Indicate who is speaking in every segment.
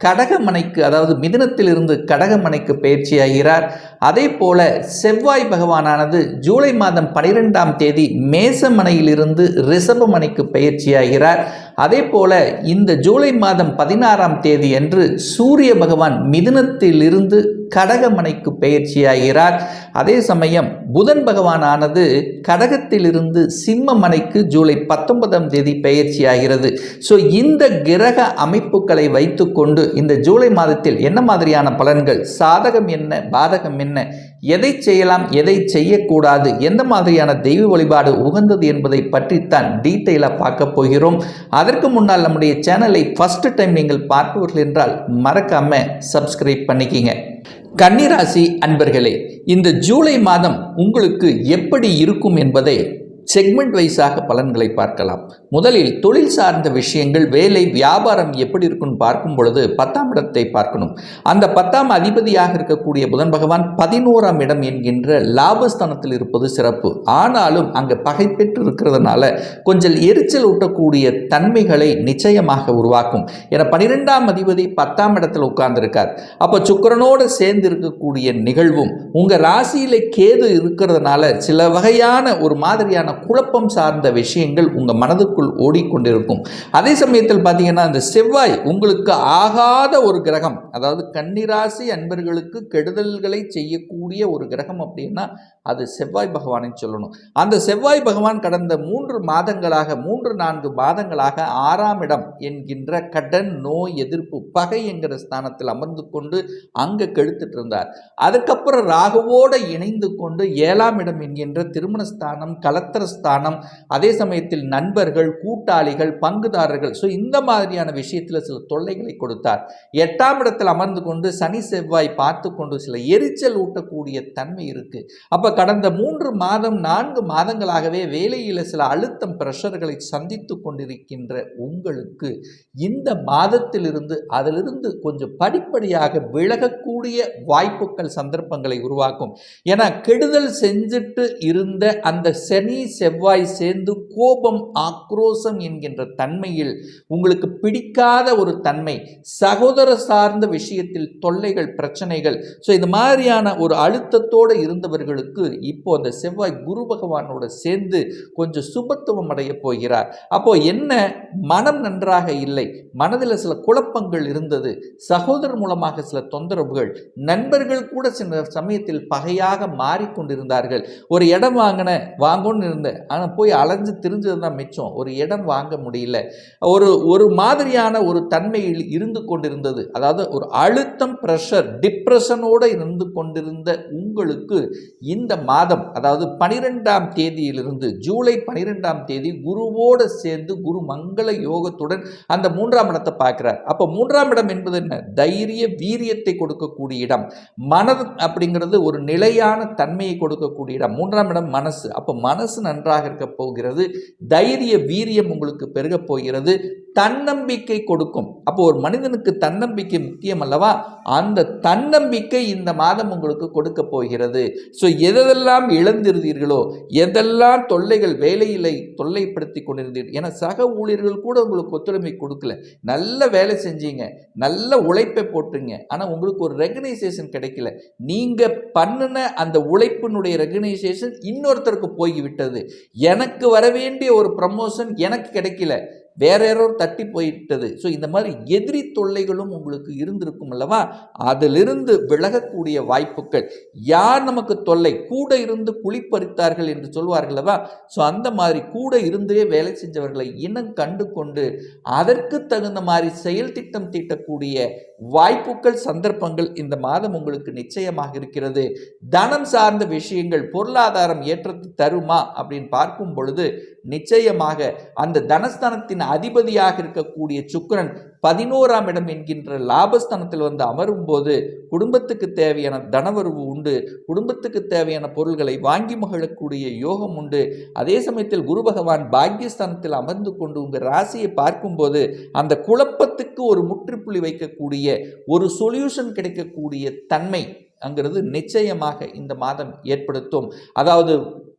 Speaker 1: கடகமனைக்கு அதாவது மிதனத்திலிருந்து கடகமனைக்கு பயிற்சியாகிறார். அதே போல செவ்வாய் பகவானானது ஜூலை மாதம் பனிரெண்டாம் தேதி மேசமனையிலிருந்து ரிஷபமனைக்கு பயிற்சியாகிறார். அதே போல இந்த ஜூலை மாதம் பதினாறாம் தேதி அன்று சூரிய பகவான் மிதுனத்திலிருந்து கடகமனைக்கு பயிற்சியாகிறார். அதே சமயம் புதன் பகவானானது கடகத்திலிருந்து சிம்மமனைக்கு ஜூலை பத்தொன்பதாம் தேதி பயிற்சியாகிறது. ஸோ இந்த கிரக அமைப்புகளை வைத்துக்கொண்டு இந்த ஜூலை மாதத்தில் என்ன மாதிரியான பலன்கள்? சாதகம் என்ன? பாதகம் என்ன? எதை செய்யலாம் எதை செய்யக்கூடாது? எந்த மாதிரியான தெய்வ வழிபாடு உகந்தது என்பதை பற்றித்தான் டீட்டெயிலாக பார்க்க போகிறோம். அதற்கு முன்னால் நம்முடைய சேனலை ஃபஸ்ட் டைம் நீங்கள் பார்ப்பவர்கள் என்றால் மறக்காம சப்ஸ்கிரைப் பண்ணிக்கிங்க. கன்னிராசி அன்பர்களே இந்த ஜூலை மாதம் உங்களுக்கு எப்படி இருக்கும் என்பதை செக்மெண்ட் வைஸாக பலன்களை பார்க்கலாம். முதலில் தொழில் சார்ந்த விஷயங்கள் வேலை வியாபாரம் எப்படி இருக்குன்னு பார்க்கும் பொழுது பத்தாம் இடத்தை பார்க்கணும். அந்த பத்தாம் அதிபதியாக இருக்கக்கூடிய புதன் பகவான் பதினோராம் இடம் என்கின்ற லாபஸ்தானத்தில் இருப்பது சிறப்பு. ஆனாலும் அங்கே பகை பெற்று இருக்கிறதுனால கொஞ்சம் எரிச்சல் ஊட்டக்கூடிய தன்மைகளை நிச்சயமாக உருவாக்கும். என பனிரெண்டாம் அதிபதி பத்தாம் இடத்தில் உட்கார்ந்திருக்கார். அப்போ சுக்கரனோடு சேர்ந்து இருக்கக்கூடிய நிகழ்வும் உங்கள் ராசியில் கேது இருக்கிறதுனால சில வகையான ஒரு மாதிரியான குழப்பம் சார்ந்த விஷயங்கள் உங்கள் மனதுக்குள் ஓடிக்கொண்டிருக்கும். அதே சமயத்தில் பார்த்தீங்கன்னா அந்த செவ்வாய் உங்களுக்கு ஆகாத ஒரு கிரகம் அதாவது கன்னிராசி அன்பர்களுக்கு கெடுதல்களை செய்யக்கூடிய ஒரு கிரகம் அப்படின்னா அது செவ்வாய் பகவானை சொல்லணும். அந்த செவ்வாய் பகவான் கடந்த மூன்று மாதங்களாக மூன்று நான்கு மாதங்களாக ஆறாம் இடம் என்கின்ற கடன் நோய் எதிர்ப்பு பகை என்கிற ஸ்தானத்தில் அமர்ந்து கொண்டு அங்கே கெடுத்துட்டு இருந்தார். அதுக்கப்புறம் ராகுவோடு இணைந்து கொண்டு ஏழாம் இடம் என்கின்ற திருமண ஸ்தானம் கலத்திர ஸ்தானம் அதே சமயத்தில் நண்பர்கள் கூட்டாளிகள் பங்குதாரர்கள். ஸோ இந்த மாதிரியான விஷயத்தில் சில தொல்லைகளை கொடுத்தார். எட்டாம் இடத்தில் அமர்ந்து கொண்டு சனி செவ்வாய் பார்த்து கொண்டு சில எரிச்சல் ஊட்டக்கூடிய தன்மை இருக்கு. அப்போ கடந்த மூன்று மாதம் நான்கு மாதங்களாகவே வேலையில் சில அழுத்தம் பிரஷர்களை சந்தித்து கொண்டிருக்கின்ற உங்களுக்கு இந்த மாதத்திலிருந்து அதிலிருந்து கொஞ்சம் படிப்படியாக விலகக்கூடிய வாய்ப்புகள் சந்தர்ப்பங்களை உருவாக்கும். ஏன்னா கெடுதல் செஞ்சுட்டு இருந்த அந்த சனி செவ்வாய் சேர்ந்து கோபம் ஆக்ரோசம் என்கின்ற தன்மையில் உங்களுக்கு பிடிக்காத ஒரு தன்மை சகோதர சார்ந்த விஷயத்தில் தொல்லைகள் பிரச்சனைகள். ஸோ இது மாதிரியான ஒரு அழுத்தத்தோடு இருந்தவர்களுக்கு இப்போ அந்த செவ்வாய் குரு பகவானோட சேர்ந்து கொஞ்சம் சுபத்துவம் அடைய போகிறார். அப்போ என்ன? மனம் நன்றாக இல்லை. மனதில் சில குழப்பங்கள் இருந்தது. சகோதரர் மூலமாக சில தொந்தரவுகள். நண்பர்கள் கூட சில சமயத்தில் பகையாக மாறிக்கொண்டிருந்தார்கள். ஒரு இடம் வாங்கின வாங்கணும்னு இருந்தேன் ஆனால் போய் அலைஞ்சு திரிஞ்சது தான் மிச்சம். ஒரு இடம் வாங்க முடியல. ஒரு ஒரு மாதிரியான ஒரு தன்மையில் இருந்து கொண்டிருந்தது. அதாவது ஒரு அழுத்தம் ப்ரெஷர் டிப்ரெஷனோடு இருந்து கொண்டிருந்த உங்களுக்கு இந்த மாதம் அதாவது பனிரெண்டாம் தேதியிலிருந்து ஜூலை பனிரெண்டாம் தேதி குருவோடு சேர்ந்து குரு மங்கள யோகத்துடன் அந்த மூன்றாம் இடத்தை பார்க்குறார். அப்போ மூன்றாம் இடம் என்பது என்ன? தைரிய வீரியத்தை கொடுக்கக்கூடிய இடம். மனது அப்படிங்கிறது ஒரு நிலையான தன்மையை கொடுக்கக்கூடிய இடம். மூன்றாம் இடம் மனசு. அப்போ மனசு நன்றாக இருக்க போகிறது. தைரிய வீரியம் உங்களுக்கு பெருகப் போகிறது. தன்னம்பிக்கை கொடுக்கும். அப்போ ஒரு மனிதனுக்கு தன்னம்பிக்கை முக்கியம் அல்லவா? அந்த தன்னம்பிக்கை இந்த மாதம் உங்களுக்கு கொடுக்க போகிறது. ஸோ எதெல்லாம் இழந்திருந்தீர்களோ எதெல்லாம் தொல்லைகள் வேலையிலை தொல்லைப்படுத்தி கொண்டிருந்தீர்கள் என சக ஊழியர்கள் கூட உங்களுக்கு ஒத்துழைமை கொடுக்கல. நல்ல வேலை செஞ்சீங்க நல்ல உழைப்பை போட்டுங்க ஆனால் உங்களுக்கு ஒரு ரெகனைசேஷன் கிடைக்கல. நீங்கள் பண்ணின அந்த உழைப்பினுடைய ரெகனைசேஷன் இன்னொருத்தருக்கு போய்விட்டது. எனக்கு வர வேண்டிய ஒரு ப்ரமோஷன் எனக்கு கிடைக்கல. வேற யாரோ தட்டி போயிட்டது. ஸோ இந்த மாதிரி எதிரி தொல்லைகளும் உங்களுக்கு இருந்திருக்கும் அல்லவா? அதிலிருந்து விலகக்கூடிய வாய்ப்புகள். யார் நமக்கு தொல்லை? கூட இருந்து குளிப்பறித்தார்கள் என்று சொல்வார்கள் அல்லவா? ஸோ அந்த மாதிரி கூட இருந்தே வேலை செஞ்சவர்களை இனம் கண்டு கொண்டு அதற்கு தகுந்த மாதிரி செயல் திட்டம் தீட்டக்கூடிய வாய்ப்புகள் சந்தர்ப்பங்கள் இந்த மாதம் உங்களுக்கு நிச்சயமாக இருக்கிறது. தனம் சார்ந்த விஷயங்கள் பொருளாதாரம் ஏற்றத்தை தருமா அப்படின்னு பார்க்கும் பொழுது நிச்சயமாக அந்த தனஸ்தானத்தின் அதிபதியாக இருக்கக்கூடிய சுக்கரன் பதினோராம் இடம் என்கின்ற லாபஸ்தானத்தில் வந்து அமரும் போது குடும்பத்துக்கு தேவையான தனவரவு உண்டு. குடும்பத்துக்கு தேவையான பொருள்களை வாங்கி மகிழக்கூடிய யோகம் உண்டு. அதே சமயத்தில் குரு பகவான் பாக்கியஸ்தானத்தில் அமர்ந்து கொண்டு உங்கள் ராசியை பார்க்கும்போது அந்த குழப்பத்துக்கு ஒரு முற்றுப்புள்ளி வைக்கக்கூடிய ஒரு சொல்யூஷன் கிடைக்கக்கூடிய தன்மை அங்கிறது நிச்சயமாக இந்த மாதம் ஏற்படுத்தும். அதாவது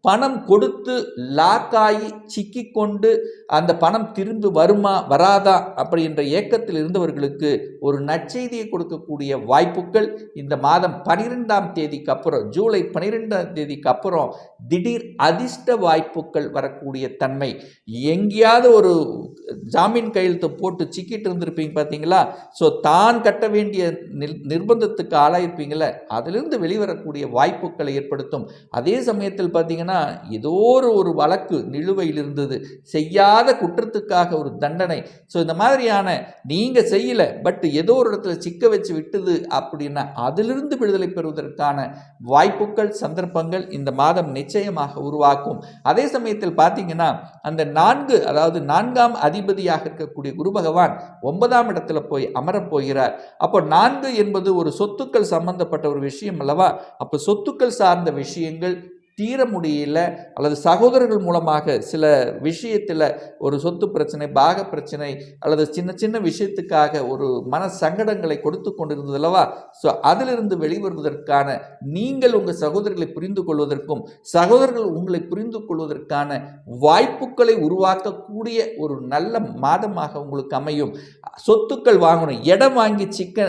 Speaker 1: பணம் கொடுத்து லாக்காகி சிக்கிக்கொண்டு அந்த பணம் திரும்பி வருமா வராதா அப்படின்ற ஏக்கத்தில் இருந்தவர்களுக்கு ஒரு நற்செய்தியை கொடுக்கக்கூடிய வாய்ப்புகள் இந்த மாதம் பனிரெண்டாம் தேதிக்கு அப்புறம் ஜூலை பனிரெண்டாம் தேதிக்கு அப்புறம் திடீர் அதிர்ஷ்ட வாய்ப்புகள் வரக்கூடிய தன்மை. எங்கேயாவது ஒரு ஜாமீன் கையெழுத்து போட்டு சிக்கிட்டு இருந்திருப்பீங்க பார்த்தீங்களா? ஸோ தான் கட்ட வேண்டிய நிர் நிர்பந்தத்துக்கு ஆளாயிருப்பீங்களே அதிலிருந்து வெளிவரக்கூடிய வாய்ப்புகளை ஏற்படுத்தும். அதே சமயத்தில் பார்த்தீங்கன்னா ஏதோ ஒரு ஒரு வழக்கு நிலுவையில் இருந்தது. செய்யாத குற்றத்துக்காக ஒரு தண்டனை. ஸோ இந்த மாதிரியான நீங்கள் செய்யலை பட் ஏதோ ஒரு இடத்துல சிக்க வச்சு விட்டது அப்படின்னா அதிலிருந்து விடுதலை பெறுவதற்கான வாய்ப்புகள் சந்தர்ப்பங்கள் இந்த மாதம் நிச்சயமாக உருவாக்கும். அதே சமயத்தில் பார்த்தீங்கன்னா அந்த நான்கு அதாவது நான்காம் அதிபதியாக இருக்கக்கூடிய குரு பகவான் ஒன்பதாம் இடத்துல போய் அமரப் போகிறார். அப்போ நான்கு என்பது ஒரு சொத்துக்கள் சம்பந்தப்பட்ட ஒரு விஷயம் அல்லவா? அப்போ சொத்துக்கள் சார்ந்த விஷயங்கள் தீர முடியல அல்லது சகோதரர்கள் மூலமாக சில விஷயத்தில் ஒரு சொத்து பிரச்சனை பாக பிரச்சனை அல்லது சின்ன சின்ன விஷயத்துக்காக ஒரு மன சங்கடங்களை கொடுத்து கொண்டிருந்தது அல்லவா? ஸோ அதிலிருந்து வெளிவருவதற்கான நீங்கள் உங்கள் சகோதரர்களை புரிந்து கொள்வதற்கும் சகோதரர்கள் உங்களை புரிந்து கொள்வதற்கான வாய்ப்புகளை உருவாக்கக்கூடிய ஒரு நல்ல மாதமாக உங்களுக்கு அமையும். சொத்துக்கள் வாங்கணும் இடம் வாங்கி சிக்க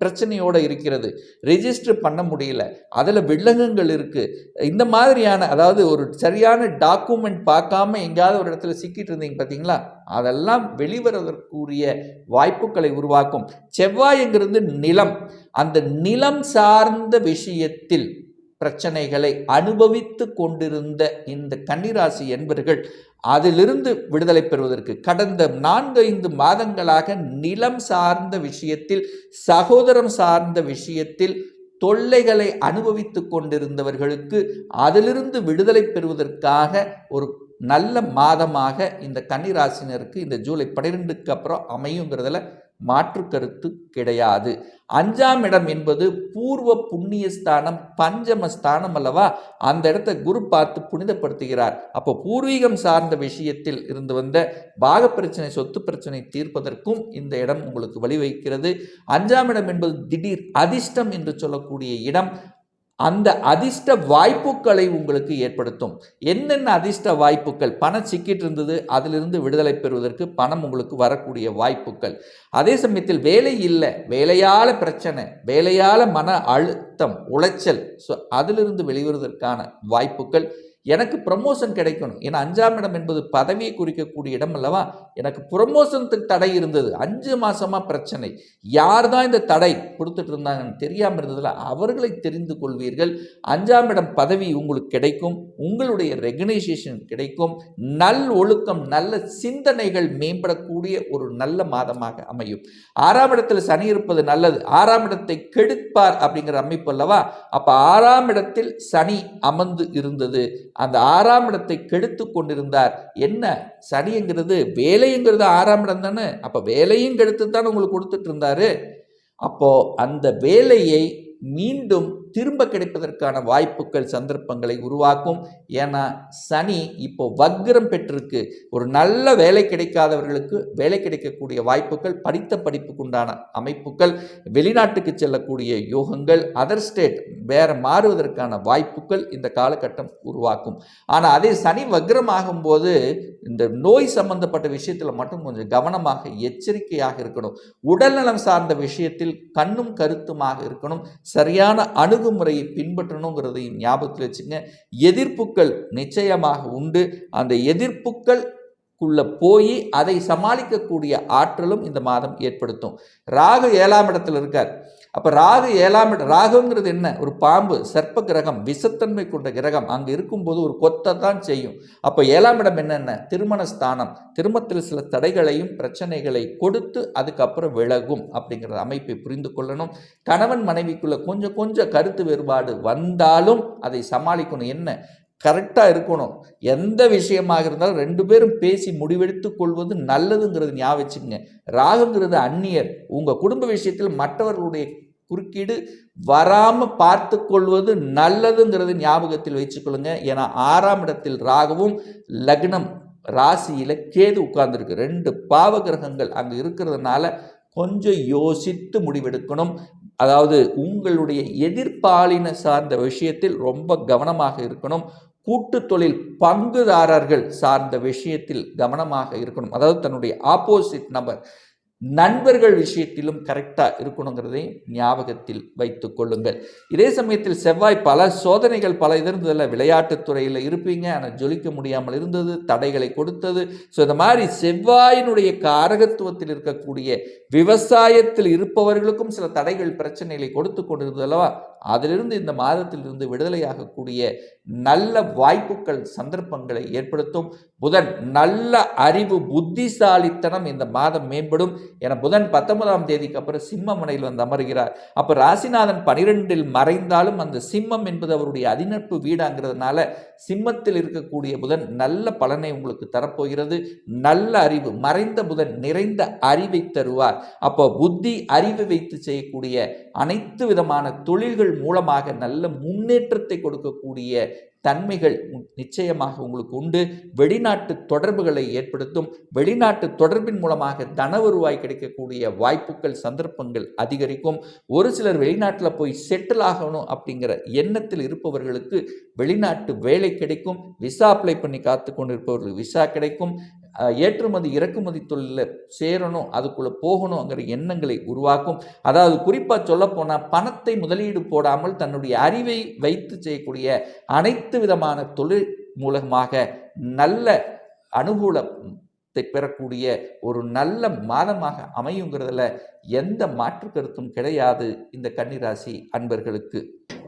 Speaker 1: பிரச்சனையோடு இருக்கிறது. ரெஜிஸ்டர் பண்ண முடியல. அதில் வில்லங்கங்கள் இருக்குது இந்த மாதிரியான அதாவது ஒரு சரியான டாக்குமெண்ட் பார்க்காம எங்கேயாவது ஒரு இடத்துல சிக்கிட்டு இருந்தீங்க பார்த்தீங்களா அதெல்லாம் வெளிவருவதற்குரிய வாய்ப்புகளை உருவாக்கும். செவ்வாய்ங்கிறது நிலம். அந்த நிலம் சார்ந்த விஷயத்தில் பிரச்சனைகளை அனுபவித்து கொண்டிருந்த இந்த கன்னிராசி என்பர்கள் அதிலிருந்து விடுதலை பெறுவதற்கு கடந்த நான்கு ஐந்து மாதங்களாக நிலம் சார்ந்த விஷயத்தில் சகோதரம் சார்ந்த விஷயத்தில் தொல்லைகளை அனுபவித்து கொண்டிருந்தவர்களுக்கு அதிலிருந்து விடுதலை பெறுவதற்காக ஒரு நல்ல மாதமாக இந்த கன்னிராசினருக்கு இந்த ஜூலை பன்னிரெண்டுக்கு அப்புறம் அமையுங்கிறதுல மாற்று கருத்து கிடையாது. அஞ்சாம் இடம் என்பது பூர்வ புண்ணிய ஸ்தானம் பஞ்சம ஸ்தானம் அல்லவா? அந்த இடத்தை குரு பார்த்து புனிதப்படுத்துகிறார். அப்போ பூர்வீகம் சார்ந்த விஷயத்தில் இருந்து வந்த பாக பிரச்சனை சொத்து பிரச்சனை தீர்ப்பதற்கும் இந்த இடம் உங்களுக்கு வழிவகுக்கிறது. அஞ்சாம் இடம் என்பது திடீர் அதிர்ஷ்டம் என்று சொல்லக்கூடிய இடம். அந்த அதிர்ஷ்ட வாய்ப்புகளை உங்களுக்கு ஏற்படுத்தும். என்னென்ன அதிர்ஷ்ட வாய்ப்புகள்? பணம் சிக்கிட்டு இருந்தது அதிலிருந்து விடுதலை பெறுவதற்கு பணம் உங்களுக்கு வரக்கூடிய வாய்ப்புகள். அதே சமயத்தில் வேலை இல்லை வேலையால் பிரச்சனை வேலையால் மன அழுத்தம் உளைச்சல் ஸோ அதிலிருந்து வெளிவருவதற்கான வாய்ப்புகள். எனக்கு ப்ரமோஷன் கிடைக்கணும். ஏன்னா அஞ்சாம் இடம் என்பது பதவியை குறிக்கக்கூடிய இடம் அல்லவா? எனக்கு ப்ரமோஷனுக்கு தடை இருந்தது. அஞ்சு மாதமாக பிரச்சனை. யார் தான் இந்த தடை கொடுத்துட்டு இருந்தாங்கன்னு தெரியாமல் இருந்ததில் அவர்களை தெரிந்து கொள்வீர்கள். அஞ்சாம் இடம் பதவி உங்களுக்கு கிடைக்கும். உங்களுடைய ரெகனைசேஷன் கிடைக்கும். நல் ஒழுக்கம் நல்ல சிந்தனைகள் மேம்படக்கூடிய ஒரு நல்ல மாதமாக அமையும். ஆறாம் இடத்தில் சனி இருப்பது நல்லது. ஆறாம் இடத்தை கெடுப்பார் அப்படிங்கிற அமைப்பு அல்லவா? அப்போ ஆறாம் இடத்தில் சனி அமர்ந்து இருந்தது. அந்த ஆறாம் இடத்தை கெடுத்து கொண்டிருந்தார். என்ன? சனிங்கிறது வேலைங்கிறது ஆறாம் இடம் தானே? அப்போ வேலையும் கெடுத்து தான் உங்களுக்கு கொடுத்துட்டு இருந்தாரு. அப்போ அந்த வேலையை மீண்டும் திரும்ப கிடைப்பதற்கான வாய்ப்புகள் சந்தர்ப்பங்களை உருவாக்கும். ஏன்னா சனி இப்போ வக்ரம் பெற்றிருக்கு. ஒரு நல்ல வேலை கிடைக்காதவர்களுக்கு வேலை கிடைக்கக்கூடிய வாய்ப்புகள் படித்த படிப்புக்குண்டான அமைப்புகள் வெளிநாட்டுக்கு செல்லக்கூடிய யோகங்கள் அதர் ஸ்டேட் வேற மாறுவதற்கான வாய்ப்புகள் இந்த காலகட்டம் உருவாக்கும். ஆனால் அதே சனி வக்ரம் ஆகும்போது இந்த நோய் சம்பந்தப்பட்ட விஷயத்தில் மட்டும் கொஞ்சம் கவனமாக எச்சரிக்கையாக இருக்கணும். உடல்நலம் சார்ந்த விஷயத்தில் கண்ணும் கருத்துமாக இருக்கணும். சரியான அணுகு அணுகுமுறையை பின்பற்றணுங்கிறதையும் ஞாபகத்தில் வச்சுங்க. எதிர்ப்புகள் நிச்சயமாக உண்டு. அந்த எதிர்ப்புகள் குள்ள போய் அதை சமாளிக்கக்கூடிய ஆற்றலும் இந்த மாதம் ஏற்படுத்தும். ராகு ஏழாம் இடத்துல இருக்கார். அப்போ ராகு ஏழாம் இடம் ராகுங்கிறது என்ன? ஒரு பாம்பு சர்ப்ப கிரகம் விசத்தன்மை கொண்ட கிரகம். அங்கே இருக்கும்போது ஒரு கொத்தை தான் செய்யும். அப்போ ஏழாம் இடம் என்னென்ன? திருமண ஸ்தானம். திருமணத்தில் சில தடைகளையும் பிரச்சனைகளை கொடுத்து அதுக்கப்புறம் விலகும் அப்படிங்கிற அமைப்பை புரிந்து கொள்ளணும். கணவன் மனைவிக்குள்ளே கொஞ்சம் கொஞ்சம் கருத்து வேறுபாடு வந்தாலும் அதை சமாளிக்கணும். என்ன? கரெக்டாக இருக்கணும். எந்த விஷயமாக இருந்தாலும் ரெண்டு பேரும் பேசி முடிவெடுத்து கொள்வது நல்லதுங்கிறது ஞாபகம் வச்சுக்கோங்க. ராகுங்கிறது அந்நியர். உங்கள் குடும்ப விஷயத்தில் மற்றவர்களுடைய குறுக்கீடு வராமல் பார்த்து கொள்வது நல்லதுங்கிறது ஞாபகத்தில் வச்சுக்கொள்ளுங்க ஏன்னா ஆறாம் இடத்தில் ராகுவும் லக்னம் ராசியில் கேது உட்கார்ந்துருக்கு. ரெண்டு பாவ கிரகங்கள் அங்கே இருக்கிறதுனால கொஞ்சம் யோசித்து முடிவெடுக்கணும். அதாவது உங்களுடைய எதிர்பாலின சார்ந்த விஷயத்தில் ரொம்ப கவனமாக இருக்கணும். கூட்டு தொழில் பங்குதாரர்கள் சார்ந்த விஷயத்தில் கவனமாக இருக்கணும். அதாவது தன்னுடைய ஆப்போசிட் நபர் நண்பர்கள் விஷயத்திலும் கரெக்டாக இருக்கணுங்கிறதை ஞாபகத்தில் வைத்து கொள்ளுங்கள். இதே சமயத்தில் செவ்வாய் பல சோதனைகள் பல இது இருந்ததில்ல விளையாட்டுத் துறையில் இருப்பீங்க. ஆனால் ஜொலிக்க முடியாமல் இருந்தது தடைகளை கொடுத்தது. ஸோ இந்த மாதிரி செவ்வாயினுடைய காரகத்துவத்தில் இருக்கக்கூடிய விவசாயத்தில் இருப்பவர்களுக்கும் சில தடைகள் பிரச்சனைகளை கொடுத்து கொண்டிருந்தது அல்லவா? அதிலிருந்து இந்த மாதத்திலிருந்து விடுதலையாகக்கூடிய நல்ல வாய்ப்புகள் சந்தர்ப்பங்களை ஏற்படுத்தும். புதன் நல்ல அறிவு புத்திசாலித்தனம் இந்த மாதம் மேம்படும். என புதன் பத்தொன்பதாம் தேதிக்கு அப்புறம் சிம்ம மனையில் வந்து அமர்கிறார். அப்போ ராசிநாதன் பனிரெண்டில் மறைந்தாலும் அந்த சிம்மம் என்பது அவருடைய அதிநட்பு வீடாங்கிறதுனால சிம்மத்தில் இருக்கக்கூடிய புதன் நல்ல பலனை உங்களுக்கு தரப்போகிறது. நல்ல அறிவு மறைந்த புதன் நிறைந்த அறிவை தருவார். அப்போ புத்தி அறிவு வைத்து செய்யக்கூடிய அனைத்து விதமான தொழில்கள் மூலமாக நல்ல முன்னேற்றத்தை கொடுக்கக்கூடிய தன்மைகள் நிச்சயமாக உங்களுக்கு உண்டு. வெளிநாட்டு தொடர்புகளை ஏற்படுத்தும். வெளிநாட்டு தொடர்பின் மூலமாக தன வருவாய் கிடைக்கக்கூடிய வாய்ப்புகள் சந்தர்ப்பங்கள் அதிகரிக்கும். ஒரு சிலர் வெளிநாட்டில் போய் செட்டில் ஆகணும் அப்படிங்கிற எண்ணத்தில் இருப்பவர்களுக்கு வெளிநாட்டு வேலை கிடைக்கும். விசா அப்ளை பண்ணி காத்து கொண்டிருப்பவர்களுக்கு விசா கிடைக்கும். ஏற்றுமதி இறக்குமதி தொழிலில் சேரணும் அதுக்குள்ளே போகணுங்கிற எண்ணங்களை உருவாக்கும். அதாவது குறிப்பாக சொல்லப்போனால் பணத்தை முதலீடு போடாமல் தன்னுடைய அறிவை வைத்து செய்யக்கூடிய அனைத்து விதமான தொழில் மூலமாக நல்ல அனுகூலத்தை பெறக்கூடிய ஒரு நல்ல மாதமாக அமையுங்கிறதுல எந்த மாற்று கருத்தும் கிடையாது இந்த கன்னிராசி அன்பர்களுக்கு.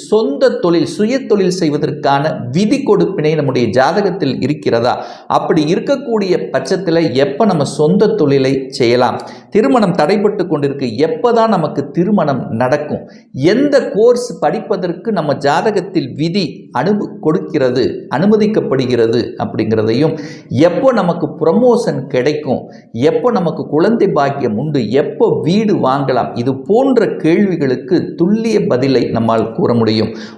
Speaker 1: சொந்த தொழில் சுய தொழில் செய்வதற்கான விதி கொடுப்பினை நம்முடைய ஜாதகத்தில் இருக்கிறதா? அப்படி இருக்கக்கூடிய பட்சத்தில் எப்போ நம்ம சொந்த தொழிலை செய்யலாம்? திருமணம் தடைப்பட்டு கொண்டிருக்கு எப்போ தான் நமக்கு திருமணம் நடக்கும்? எந்த கோர்ஸ் படிப்பதற்கு நம்ம ஜாதகத்தில் விதி அனுப கொடுக்கிறது அனுமதிக்கப்படுகிறது அப்படிங்கிறதையும் எப்போ நமக்கு ப்ரமோஷன் கிடைக்கும் எப்போ நமக்கு குழந்தை பாக்கியம் உண்டு எப்போ வீடு வாங்கலாம் இது போன்ற கேள்விகளுக்கு துல்லிய பதிலை நம்மால் கூற முடியும்.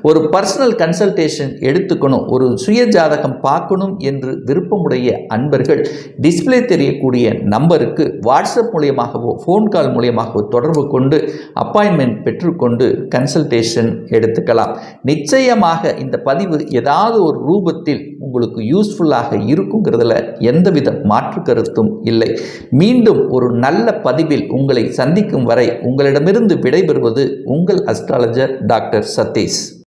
Speaker 1: ஒரு பர்சனல் கன்சல்டேஷன் எடுத்துக்கணும். ஒரு சுய ஜாதகம் பார்க்கணும் என்று விருப்பமுடைய அன்பர்கள் டிஸ்பிளே தெரியக்கூடிய நம்பருக்கு வாட்ஸ்அப் மூலியமாகவோ ஃபோன் கால் மூலியமாகவோ தொடர்பு கொண்டு அப்பாயின்மெண்ட் பெற்றுக்கொண்டு கன்சல்டேஷன் எடுத்துக்கலாம். நிச்சயமாக இந்த பதிவு ஏதாவது ஒரு ரூபத்தில் உங்களுக்கு யூஸ்ஃபுல்லாக இருக்குங்கிறதுல எந்தவித மாற்று கருத்தும் இல்லை. மீண்டும் ஒரு நல்ல பதிவில் உங்களை சந்திக்கும் வரை உங்களிடமிருந்து விடைபெறுவது உங்கள் அஸ்ட்ராலஜர் டாக்டர் férteis.